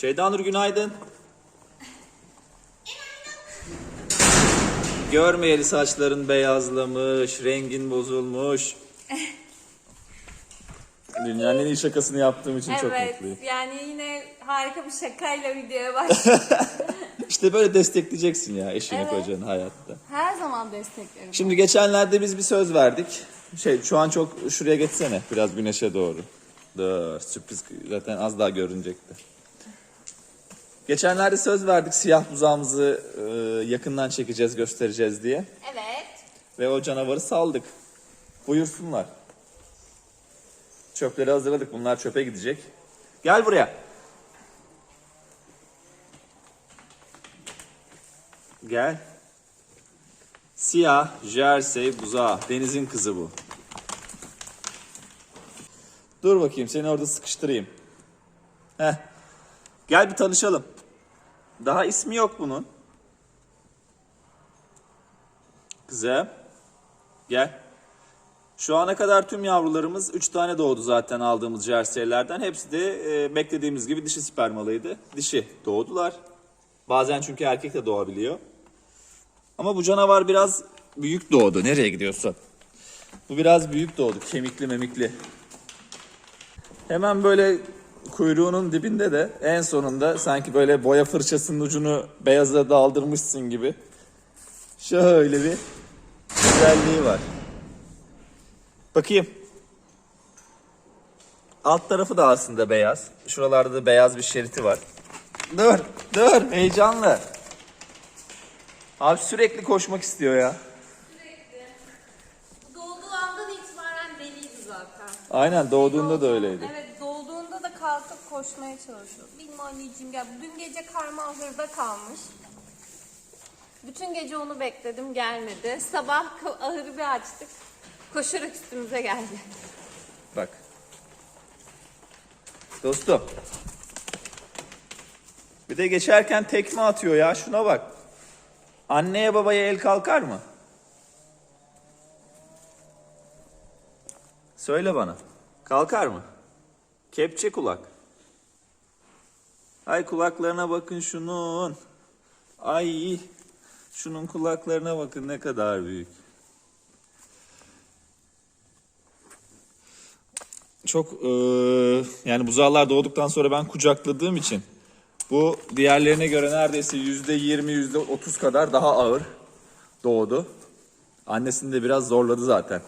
Şeyda Nur günaydın. Görmeyeli saçların beyazlamış, rengin bozulmuş. Dünyanın en iyi şakasını yaptığım için çok Evet mutluyum. yani yine harika bir şakayla videoya başladık. İşte böyle destekleyeceksin ya eşini Evet. kocanı hayatta. Her zaman desteklerim. Şimdi geçenlerde biz bir söz verdik. Şey şu an çok şuraya geçsene biraz güneşe doğru. Dur sürpriz zaten az daha görünecekti. Geçenlerde söz verdik siyah buzağımızı e, yakından çekeceğiz göstereceğiz diye. Evet. Ve o canavarı saldık. Buyursunlar. Çöpleri hazırladık bunlar çöpe gidecek. Gel buraya. Gel. Siyah, jersey, buzağı. Deniz'in kızı bu. Dur bakayım seni orada sıkıştırayım. Heh. Gel bir tanışalım. Daha ismi yok bunun. Kızım. Gel. Şu ana kadar tüm yavrularımız 3 tane doğdu zaten aldığımız jerseylerden. Hepsi de e, beklediğimiz gibi dişi spermalıydı. Dişi doğdular. Bazen çünkü erkek de doğabiliyor. Ama bu canavar biraz büyük doğdu. Nereye gidiyorsun? Bu biraz büyük doğdu. Kemikli memikli. Hemen böyle kuyruğunun dibinde de en sonunda sanki böyle boya fırçasının ucunu beyaza daldırmışsın gibi. Şöyle bir güzelliği var. Bakayım. Alt tarafı da aslında beyaz. Şuralarda da beyaz bir şeriti var. Dur, dur. Heyecanlı. Abi sürekli koşmak istiyor ya. Doğduğu andan itibaren deliydi zaten. Aynen doğduğunda da öyleydi. Evet koşmaya çalışıyor. Bilmem anneciğim gel. Dün gece karma ahırda kalmış. Bütün gece onu bekledim gelmedi. Sabah ahırı bir açtık. Koşarak üstümüze geldi. Bak. Dostum. Bir de geçerken tekme atıyor ya şuna bak. Anneye babaya el kalkar mı? Söyle bana. Kalkar mı? Kepçe kulak. Ay kulaklarına bakın şunun. Ay şunun kulaklarına bakın ne kadar büyük. çok eee, yani buzağlar doğduktan sonra ben kucakladığım için bu diğerlerine göre neredeyse yüzde yirmi yüzde otuz kadar daha ağır doğdu. Annesini de biraz zorladı zaten.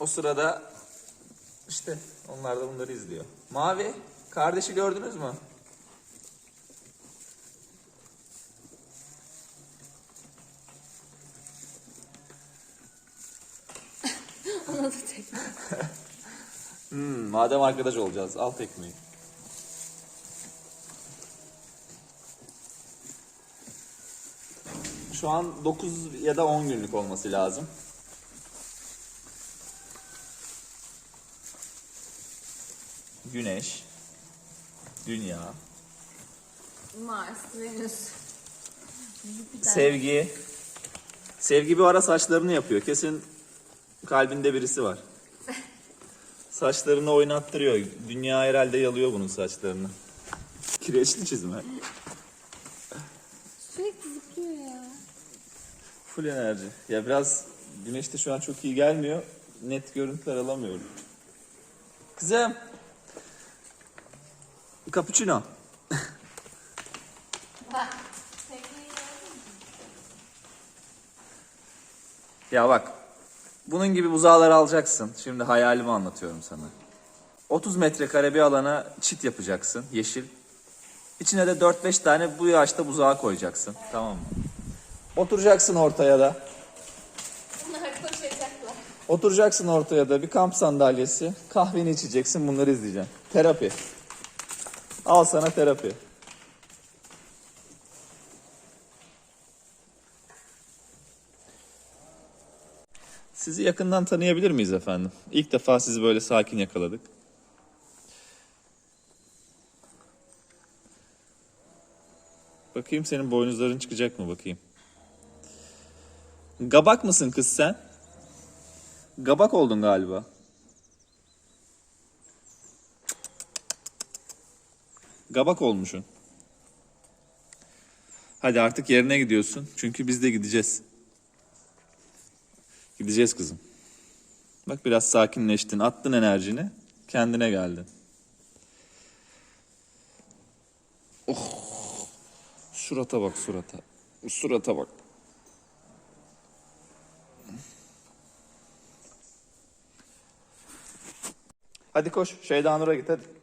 O sırada işte onlar da bunları izliyor. Mavi kardeşi gördünüz mü? Ona da tekme. Hmm, madem arkadaş olacağız al tekmeyi. Şu an 9 ya da 10 günlük olması lazım. Güneş, Dünya, Mars, Venüs. Jüpiter. Sevgi. Sevgi bir ara saçlarını yapıyor. Kesin kalbinde birisi var. Saçlarını oynattırıyor. Dünya herhalde yalıyor bunun saçlarını. Kireçli çizme. Sürekli zıplıyor ya. Full enerji. Ya biraz güneşte şu an çok iyi gelmiyor. Net görüntüler alamıyorum. Kızım. Cappuccino. Ya bak. Bunun gibi buzağlar alacaksın. Şimdi hayalimi anlatıyorum sana. 30 metrekare bir alana çit yapacaksın. Yeşil. İçine de 4-5 tane bu yaşta buzağı koyacaksın. Tamam mı? Oturacaksın ortaya da. Bunlar koşacaklar. Oturacaksın ortaya da bir kamp sandalyesi. Kahveni içeceksin bunları izleyeceksin. Terapi. Al sana terapi. Sizi yakından tanıyabilir miyiz efendim? İlk defa sizi böyle sakin yakaladık. Bakayım senin boynuzların çıkacak mı bakayım. Gabak mısın kız sen? Gabak oldun galiba. Gabak olmuşsun. Hadi artık yerine gidiyorsun. Çünkü biz de gideceğiz. Gideceğiz kızım. Bak biraz sakinleştin. Attın enerjini. Kendine geldin. Oh. Surata bak surata. Surata bak. Hadi koş. Şeyda Nur'a git hadi.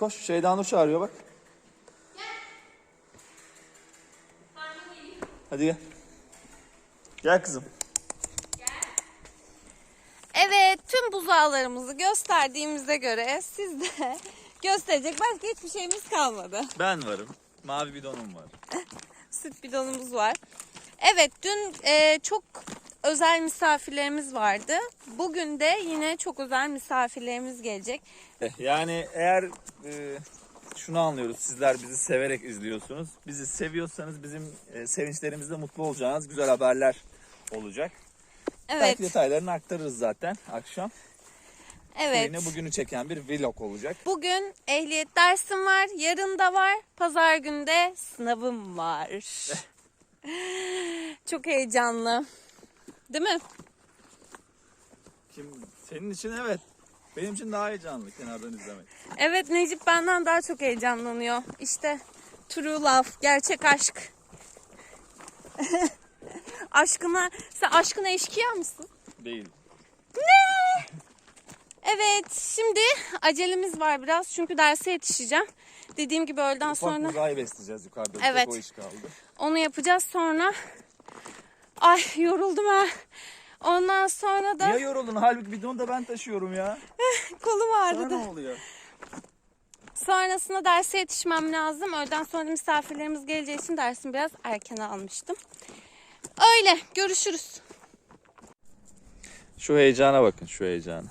Koş. Şeyda Nur çağırıyor bak. Hadi gel. Gel kızım. Evet tüm buzağlarımızı gösterdiğimize göre siz de gösterecek başka hiçbir şeyimiz kalmadı. Ben varım. Mavi bidonum var. Süt bidonumuz var. Evet dün e, çok özel misafirlerimiz vardı. Bugün de yine çok özel misafirlerimiz gelecek. Eh, Yani eğer e, şunu anlıyoruz. Sizler bizi severek izliyorsunuz. Bizi seviyorsanız bizim e, sevinçlerimizde mutlu olacağınız güzel haberler olacak. Evet. Belki detaylarını aktarırız zaten akşam. Evet. Yine bugünü çeken bir vlog olacak. Bugün ehliyet dersim var, yarın da var, pazar günü de sınavım var. Çok heyecanlı. Değil mi? Kim senin için evet. Benim için daha heyecanlı kenardan izlemek. Evet Necip benden daha çok heyecanlanıyor. İşte true love, gerçek aşk. Aşkına, sen aşkına eşkıya mısın? Değil. Evet, şimdi acelemiz var biraz çünkü derse yetişeceğim. Dediğim gibi öğleden Ufak sonra uzay besleyeceğiz yukarıda. Evet. o iş kaldı. onu yapacağız sonra. Ay yoruldum ha. Ondan sonra da Niye yoruldun? Halbuki bidonu da ben taşıyorum ya. kolum ağrıdı. ne oluyor? Sonrasında derse yetişmem lazım. Öğleden sonra misafirlerimiz geleceği için dersimi biraz erken almıştım. Öyle görüşürüz. Şu heyecana bakın şu heyecana.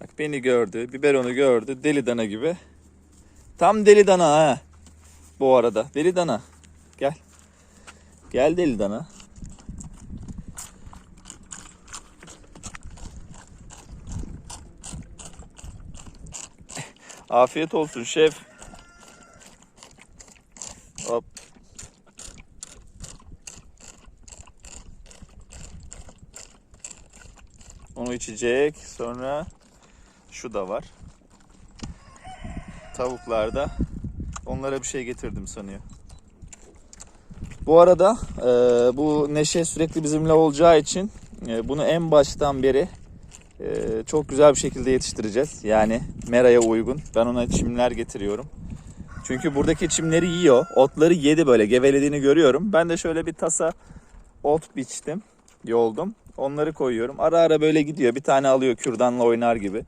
Bak beni gördü, biberonu gördü, deli dana gibi. Tam deli dana ha. Bu arada deli dana. Gel. Gel deli dana. Afiyet olsun şef. Hop. Onu içecek. Sonra şu da var. Tavuklarda. Onlara bir şey getirdim sanıyor. Bu arada e, bu Neşe sürekli bizimle olacağı için e, bunu en baştan beri e, çok güzel bir şekilde yetiştireceğiz. Yani Mera'ya uygun. Ben ona çimler getiriyorum. Çünkü buradaki çimleri yiyor. Otları yedi böyle gevelediğini görüyorum. Ben de şöyle bir tasa ot biçtim. Yoldum. Onları koyuyorum. Ara ara böyle gidiyor. Bir tane alıyor kürdanla oynar gibi.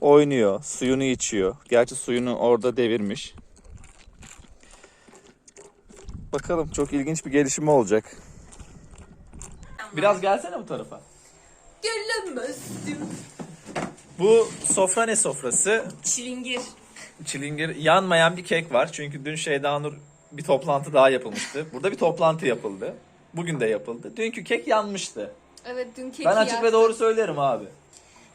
Oynuyor. Suyunu içiyor. Gerçi suyunu orada devirmiş. Bakalım çok ilginç bir gelişme olacak. Biraz gelsene bu tarafa. Gelemezdim. Bu sofra ne sofrası? Çilingir. Çilingir yanmayan bir kek var. Çünkü dün Şeyda Nur bir toplantı daha yapılmıştı. Burada bir toplantı yapıldı. Bugün de yapıldı. Dünkü kek yanmıştı. Evet dün keki Ben açık yaktım. ve doğru söylerim abi.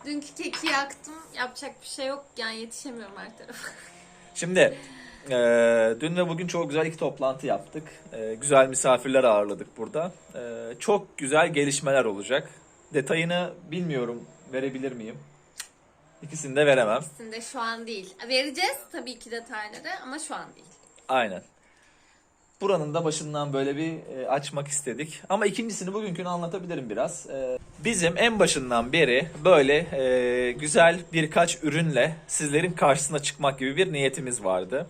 Dünkü keki yaktım. Yapacak bir şey yok. Yani yetişemiyorum her tarafa. Şimdi eee, dün ve bugün çok güzel iki toplantı yaptık. Eee, güzel misafirler ağırladık burada. Eee, çok güzel gelişmeler olacak. Detayını bilmiyorum verebilir miyim? İkisini de veremem. Aslında şu an değil. Vereceğiz tabii ki detayları ama şu an değil. Aynen. Buranın da başından böyle bir e, açmak istedik. Ama ikincisini bugünkünü anlatabilirim biraz. E, bizim en başından beri böyle e, güzel birkaç ürünle sizlerin karşısına çıkmak gibi bir niyetimiz vardı.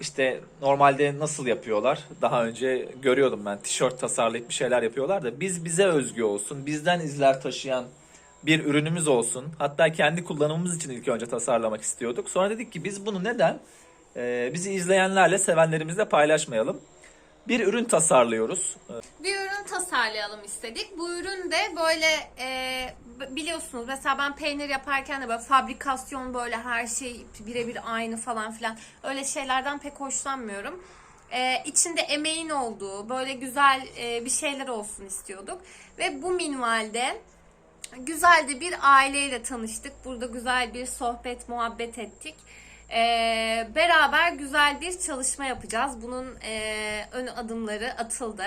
İşte normalde nasıl yapıyorlar? Daha önce görüyordum ben tişört tasarlayıp bir şeyler yapıyorlar da biz bize özgü olsun, bizden izler taşıyan bir ürünümüz olsun. Hatta kendi kullanımımız için ilk önce tasarlamak istiyorduk. Sonra dedik ki biz bunu neden e, bizi izleyenlerle, sevenlerimizle paylaşmayalım? Bir ürün tasarlıyoruz. Bir ürün tasarlayalım istedik. Bu ürün de böyle e, biliyorsunuz mesela ben peynir yaparken de böyle fabrikasyon böyle her şey birebir aynı falan filan öyle şeylerden pek hoşlanmıyorum. E, içinde emeğin olduğu böyle güzel e, bir şeyler olsun istiyorduk. Ve bu minvalde güzel de bir aileyle tanıştık. Burada güzel bir sohbet, muhabbet ettik. Ee, beraber güzel bir çalışma yapacağız. Bunun e, ön adımları atıldı.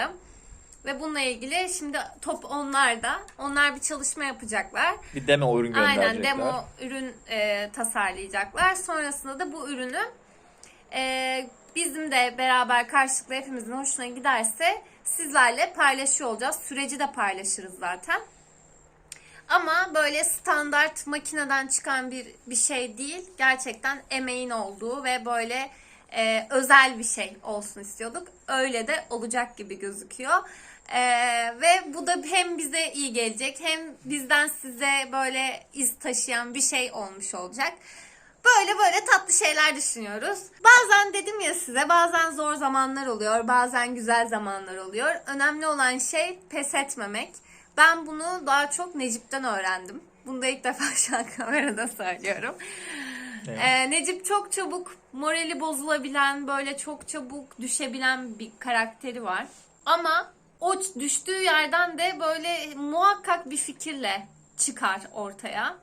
Ve bununla ilgili şimdi top onlarda. Onlar bir çalışma yapacaklar. Bir demo ürün gönderecekler. Aynen demo ürün e, tasarlayacaklar. Sonrasında da bu ürünü e, bizim de beraber karşılıklı hepimizin hoşuna giderse sizlerle paylaşıyor olacağız. Süreci de paylaşırız zaten. Ama böyle standart makineden çıkan bir bir şey değil. Gerçekten emeğin olduğu ve böyle e, özel bir şey olsun istiyorduk. Öyle de olacak gibi gözüküyor. E, ve bu da hem bize iyi gelecek hem bizden size böyle iz taşıyan bir şey olmuş olacak. Böyle böyle tatlı şeyler düşünüyoruz. Bazen dedim ya size bazen zor zamanlar oluyor, bazen güzel zamanlar oluyor. Önemli olan şey pes etmemek. Ben bunu daha çok Necip'ten öğrendim. Bunu da ilk defa şu an kamerada söylüyorum. Ee, Necip çok çabuk morali bozulabilen, böyle çok çabuk düşebilen bir karakteri var. Ama o düştüğü yerden de böyle muhakkak bir fikirle çıkar ortaya.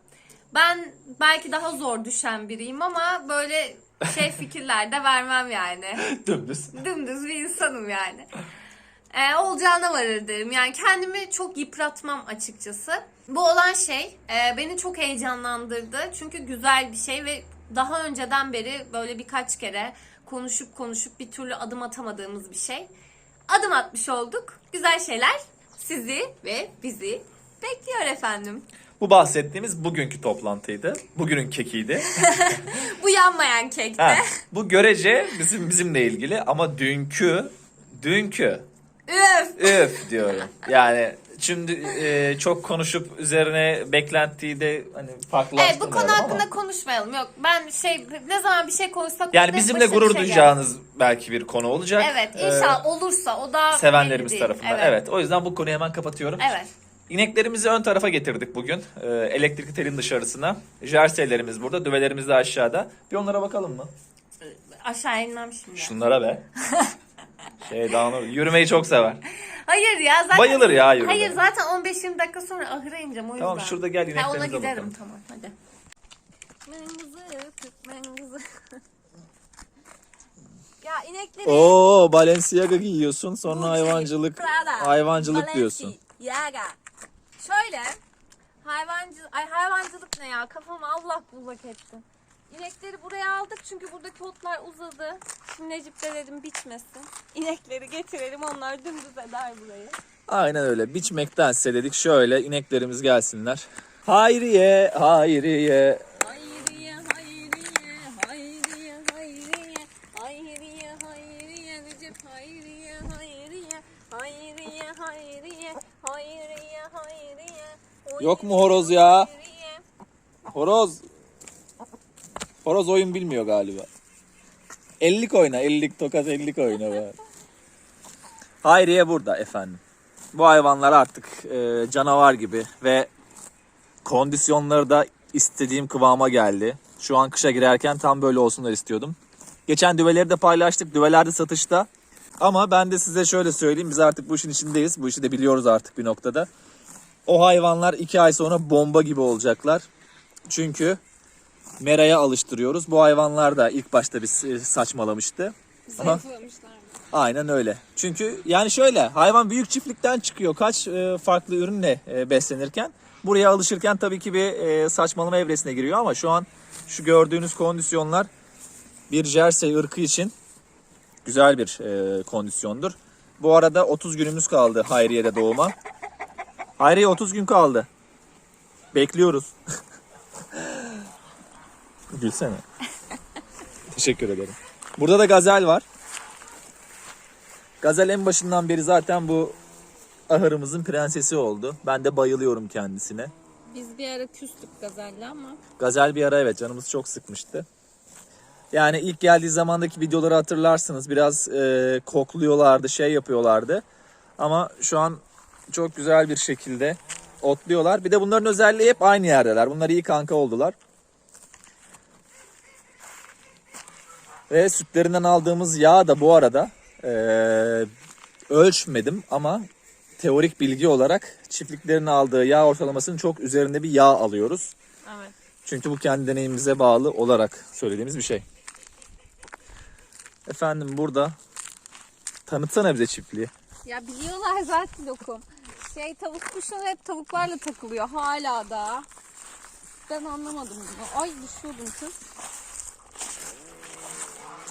Ben belki daha zor düşen biriyim ama böyle şey fikirler de vermem yani. Dümdüz. Dümdüz bir insanım yani. Ee, olacağına varır derim. Yani kendimi çok yıpratmam açıkçası. Bu olan şey e, beni çok heyecanlandırdı. Çünkü güzel bir şey ve daha önceden beri böyle birkaç kere konuşup konuşup bir türlü adım atamadığımız bir şey. Adım atmış olduk. Güzel şeyler sizi ve bizi bekliyor efendim. Bu bahsettiğimiz bugünkü toplantıydı. Bugünün kekiydi. Bu yanmayan kekte. Ha, bu görece bizim bizimle ilgili ama dünkü dünkü Üf! üf diyorum. Yani şimdi e, çok konuşup üzerine beklentiyi de hani Evet bu farklılaştırmayalım konu ama- hakkında konuşmayalım. Yok ben şey ne zaman bir şey konuşsak Yani bizimle başına bir gurur şey duyacağınız belki bir konu olacak. Evet Ee, inşallah olursa o da sevenlerimiz değil. tarafından. Evet. O yüzden bu konuyu hemen kapatıyorum. Evet. İneklerimizi ön tarafa getirdik bugün. Ee, elektrikli telin dışarısına. Jerselerimiz burada, düvelerimiz de aşağıda. Bir onlara bakalım mı? Aşağı inmem şimdi. Şunlara be. şey ne- yürümeyi çok sever. Hayır ya zaten. Bayılır ya yürümeye. Hayır zaten 15-20 dakika sonra ahıra ineceğim o yüzden. Tamam, şurada gel, Ha, ineklerimize ona giderim bakalım. tamam hadi. Mengızı, mengızı. ya inekleri... Oo, Balenciaga giyiyorsun. Sonra Gucci, hayvancılık Prada, hayvancılık diyorsun. Balenciaga. Şöyle hayvancı ay hayvancılık ne ya kafamı Allah bullak etti. İnekleri buraya aldık çünkü buradaki otlar uzadı. Şimdi Necip de dedim biçmesin. İnekleri getirelim onlar dümdüz eder burayı. Aynen öyle. Biçmektense dedik şöyle ineklerimiz gelsinler. Hayriye, hayriye. Hayriye hayriye hayriye hayriye hayriye hayriye Necip hayriye hayriye hayriye hayriye hayriye hayriye Yok mu horoz ya? Horoz. Horoz oyun bilmiyor galiba. Ellik oyna, ellik tokat ellik oyna be. Hayriye burada efendim. Bu hayvanlar artık e, canavar gibi ve kondisyonları da istediğim kıvama geldi. Şu an kışa girerken tam böyle olsunlar istiyordum. Geçen düveleri de paylaştık. Düveler de satışta. Ama ben de size şöyle söyleyeyim. Biz artık bu işin içindeyiz. Bu işi de biliyoruz artık bir noktada. O hayvanlar iki ay sonra bomba gibi olacaklar. Çünkü meraya alıştırıyoruz. Bu hayvanlar da ilk başta bir saçmalamıştı. Ama aynen öyle. Çünkü yani şöyle hayvan büyük çiftlikten çıkıyor. Kaç e, farklı ürünle e, beslenirken. Buraya alışırken tabii ki bir e, saçmalama evresine giriyor ama şu an şu gördüğünüz kondisyonlar bir jersey ırkı için güzel bir e, kondisyondur. Bu arada 30 günümüz kaldı Hayriye'de doğuma. Hayriye 30 gün kaldı. Bekliyoruz. Gülsene. Teşekkür ederim. Burada da gazel var. Gazel en başından beri zaten bu ahırımızın prensesi oldu. Ben de bayılıyorum kendisine. Biz bir ara küstük gazelle ama. Gazel bir ara evet canımız çok sıkmıştı. Yani ilk geldiği zamandaki videoları hatırlarsınız. Biraz e, kokluyorlardı, şey yapıyorlardı. Ama şu an çok güzel bir şekilde otluyorlar. Bir de bunların özelliği hep aynı yerdeler. Bunlar iyi kanka oldular. Ve sütlerinden aldığımız yağ da bu arada e, ölçmedim ama teorik bilgi olarak çiftliklerin aldığı yağ ortalamasının çok üzerinde bir yağ alıyoruz. Evet. Çünkü bu kendi deneyimimize bağlı olarak söylediğimiz bir şey. Efendim burada tanıtsana bize çiftliği. Ya biliyorlar zaten lokum. Şey tavuk kuşun hep tavuklarla takılıyor hala da. Ben anlamadım bunu. Ay düşüyordum kız.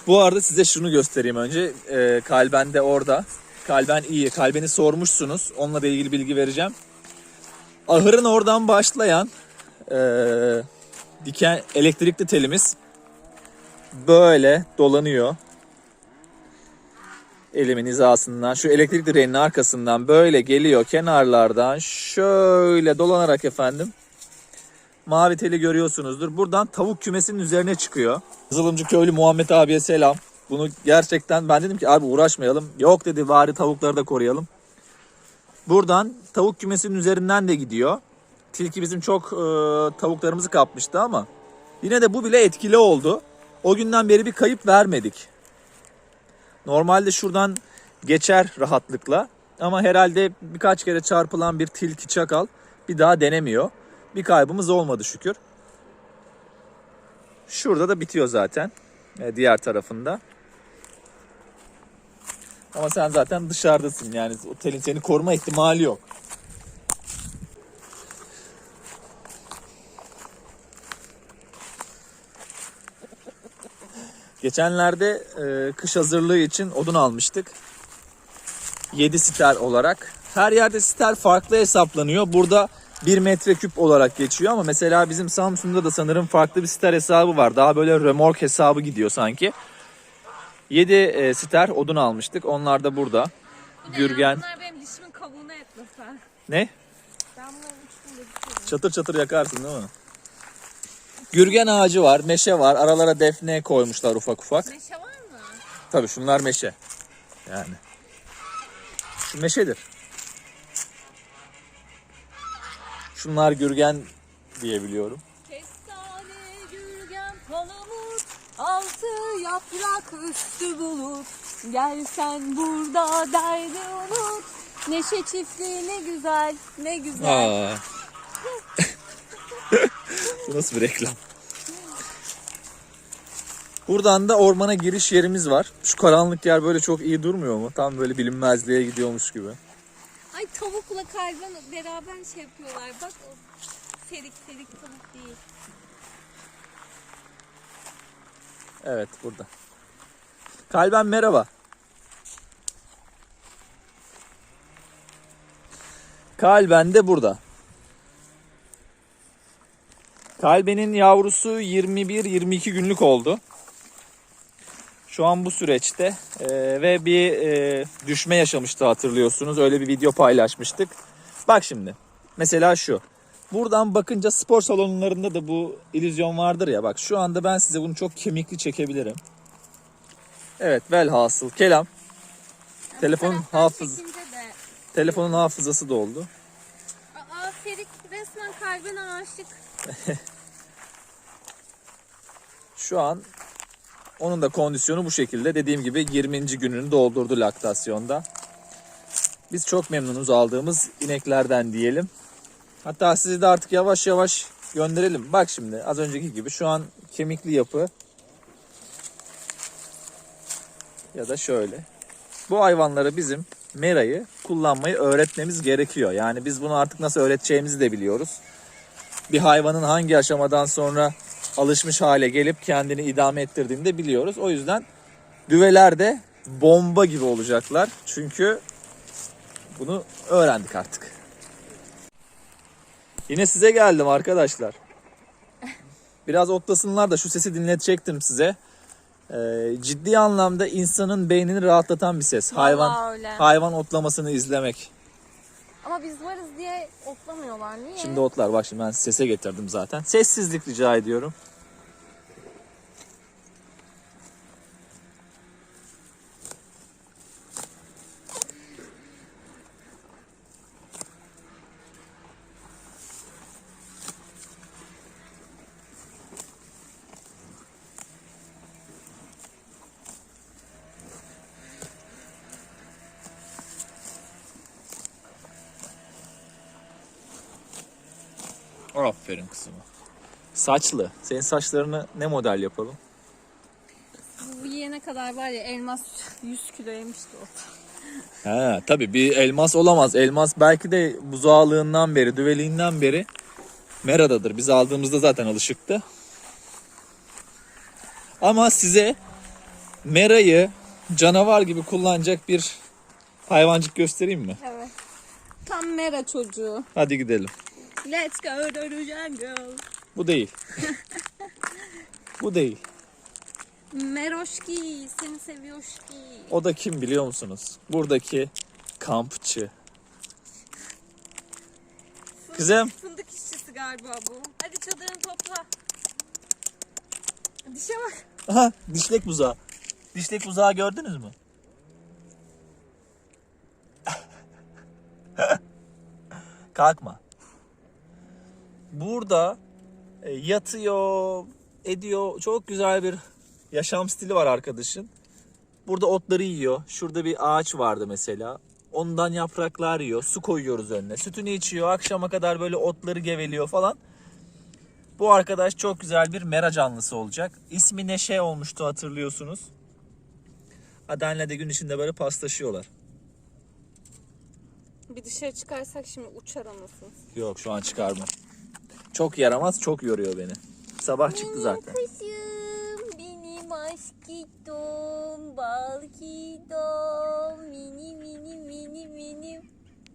Bu arada size şunu göstereyim önce. Ee, kalben de orada. Kalben iyi. Kalbeni sormuşsunuz. Onunla da ilgili bilgi vereceğim. Ahırın oradan başlayan ee, diken elektrikli telimiz böyle dolanıyor. Elimin hizasından şu elektrik direğinin arkasından böyle geliyor kenarlardan şöyle dolanarak efendim mavi teli görüyorsunuzdur. Buradan tavuk kümesinin üzerine çıkıyor. Yazılımcı köylü Muhammed abiye selam. Bunu gerçekten ben dedim ki abi uğraşmayalım. Yok dedi bari tavukları da koruyalım. Buradan tavuk kümesinin üzerinden de gidiyor. Tilki bizim çok e, tavuklarımızı kapmıştı ama yine de bu bile etkili oldu. O günden beri bir kayıp vermedik. Normalde şuradan geçer rahatlıkla ama herhalde birkaç kere çarpılan bir tilki çakal bir daha denemiyor. Bir kaybımız olmadı şükür. Şurada da bitiyor zaten. e, Diğer tarafında. Ama sen zaten dışarıdasın yani otelin seni koruma ihtimali yok. Geçenlerde e, kış hazırlığı için odun almıştık. 7 siter olarak. Her yerde siter farklı hesaplanıyor. Burada 1 metreküp olarak geçiyor ama mesela bizim Samsun'da da sanırım farklı bir siter hesabı var. Daha böyle remork hesabı gidiyor sanki. 7 e, siter odun almıştık. Onlar da burada. Gürgen. Bunlar benim dişimin kabuğunu etmese. Ne? Ben de bitiyorum. Çatır çatır yakarsın değil mi? Gürgen ağacı var, meşe var. Aralara defne koymuşlar ufak ufak. Meşe var mı? Tabii şunlar meşe. Yani. Şu meşedir. Şunlar gürgen. Kestane, gürgen, palamut, altı yaprak üstü bulut. Gel sen burada derdi unut. Neşe çiftliği ne güzel, ne güzel. Aa. Bu nasıl bir reklam? Buradan da ormana giriş yerimiz var. Şu karanlık yer böyle çok iyi durmuyor mu? Tam böyle bilinmezliğe gidiyormuş gibi. Ay tavukla kalben beraber şey yapıyorlar. Bak o serik serik tavuk değil. Evet burada. Kalben merhaba. Kalben de burada. Kalbenin yavrusu 21-22 günlük oldu. Şu an bu süreçte e, ve bir e, düşme yaşamıştı hatırlıyorsunuz. Öyle bir video paylaşmıştık. Bak şimdi. Mesela şu. Buradan bakınca spor salonlarında da bu illüzyon vardır ya. Bak şu anda ben size bunu çok kemikli çekebilirim. Evet velhasıl kelam. Telefonun Taraftan hafız telefonun hafızası doldu. Aa Ferik resmen kalbine aşık. Şu an onun da kondisyonu bu şekilde. Dediğim gibi 20. gününü doldurdu laktasyonda. Biz çok memnunuz aldığımız ineklerden diyelim. Hatta sizi de artık yavaş yavaş gönderelim. Bak şimdi az önceki gibi şu an kemikli yapı ya da şöyle. Bu hayvanları bizim merayı kullanmayı öğretmemiz gerekiyor. Yani biz bunu artık nasıl öğreteceğimizi de biliyoruz. Bir hayvanın hangi aşamadan sonra alışmış hale gelip kendini idame ettirdiğini de biliyoruz. O yüzden düveler de bomba gibi olacaklar. Çünkü bunu öğrendik artık. Yine size geldim arkadaşlar. Biraz otlasınlar da şu sesi dinletecektim size. Ee, ciddi anlamda insanın beynini rahatlatan bir ses. Hayvan hayvan otlamasını izlemek. Ama biz varız diye otlamıyorlar. Niye? Şimdi otlar bak şimdi ben sese getirdim zaten. Sessizlik rica ediyorum. Aferin kızıma. Saçlı. Senin saçlarını ne model yapalım? Bu yiyene kadar var ya elmas 100 kilo yemişti o. He tabii bir elmas olamaz. Elmas belki de buzağlığından beri, düveliğinden beri Mera'dadır. Biz aldığımızda zaten alışıktı. Ama size Mera'yı canavar gibi kullanacak bir hayvancık göstereyim mi? Evet. Tam mera çocuğu. Hadi gidelim. Let's go to the jungle. Bu değil. Bu değil. Meroşki seni seviyorşki. O da kim biliyor musunuz? Buradaki kampçı. Kızım. Fındık işçisi galiba bu. Hadi çadırını topla. Dişe bak. Aha dişlek buzağı. Dişlek buzağı gördünüz mü? Kalkma. Burada e, yatıyor, ediyor. Çok güzel bir yaşam stili var arkadaşın. Burada otları yiyor. Şurada bir ağaç vardı mesela. Ondan yapraklar yiyor. Su koyuyoruz önüne. Sütünü içiyor. Akşama kadar böyle otları geveliyor falan. Bu arkadaş çok güzel bir mera canlısı olacak. İsmi Neşe olmuştu hatırlıyorsunuz. Aden'le de gün içinde böyle paslaşıyorlar. Bir dışarı çıkarsak şimdi uçar anasını. Yok şu an çıkarma. Çok yaramaz, çok yoruyor beni. Sabah çıktı zaten. kuşum, benim aşkitom, balkitom, mini mini mini mini.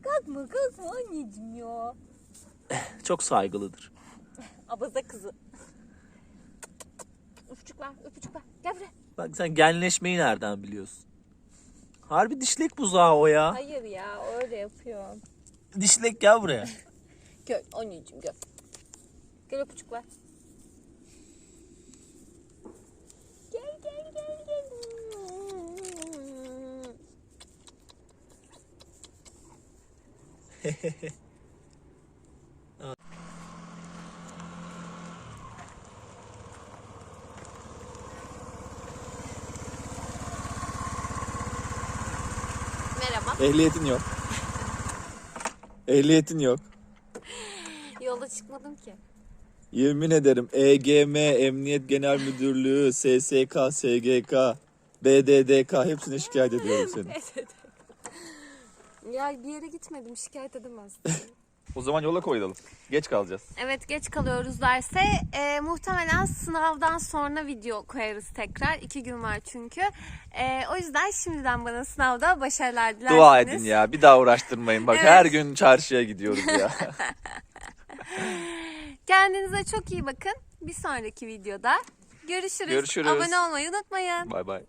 Kalkma kalkma anneciğim ya. Çok saygılıdır. Abaza kızı. Öpücük ver, öpücük ver. Gel buraya. Bak sen genleşmeyi nereden biliyorsun? Harbi dişlek buzağı o ya. Hayır ya, öyle yapıyor. Dişlek gel buraya. Gel anneciğim gel. Gel öpücük ver. Gel gel gel gel. Merhaba. Ehliyetin yok. Ehliyetin yok. Yola çıkmadım ki. Yemin ederim EGM, Emniyet Genel Müdürlüğü, SSK, SGK, BDDK hepsine şikayet ediyorum seni. Ya bir yere gitmedim şikayet edemez. O zaman yola koyulalım. Geç kalacağız. evet geç kalıyoruz derse e, muhtemelen sınavdan sonra video koyarız tekrar. İki gün var çünkü. E, o yüzden şimdiden bana sınavda başarılar dilerseniz. Dua edin ya. Bir daha uğraştırmayın. Bak Evet. her gün çarşıya gidiyoruz ya. Kendinize çok iyi bakın. Bir sonraki videoda görüşürüz. Görüşürüz. Abone olmayı unutmayın. bay bay.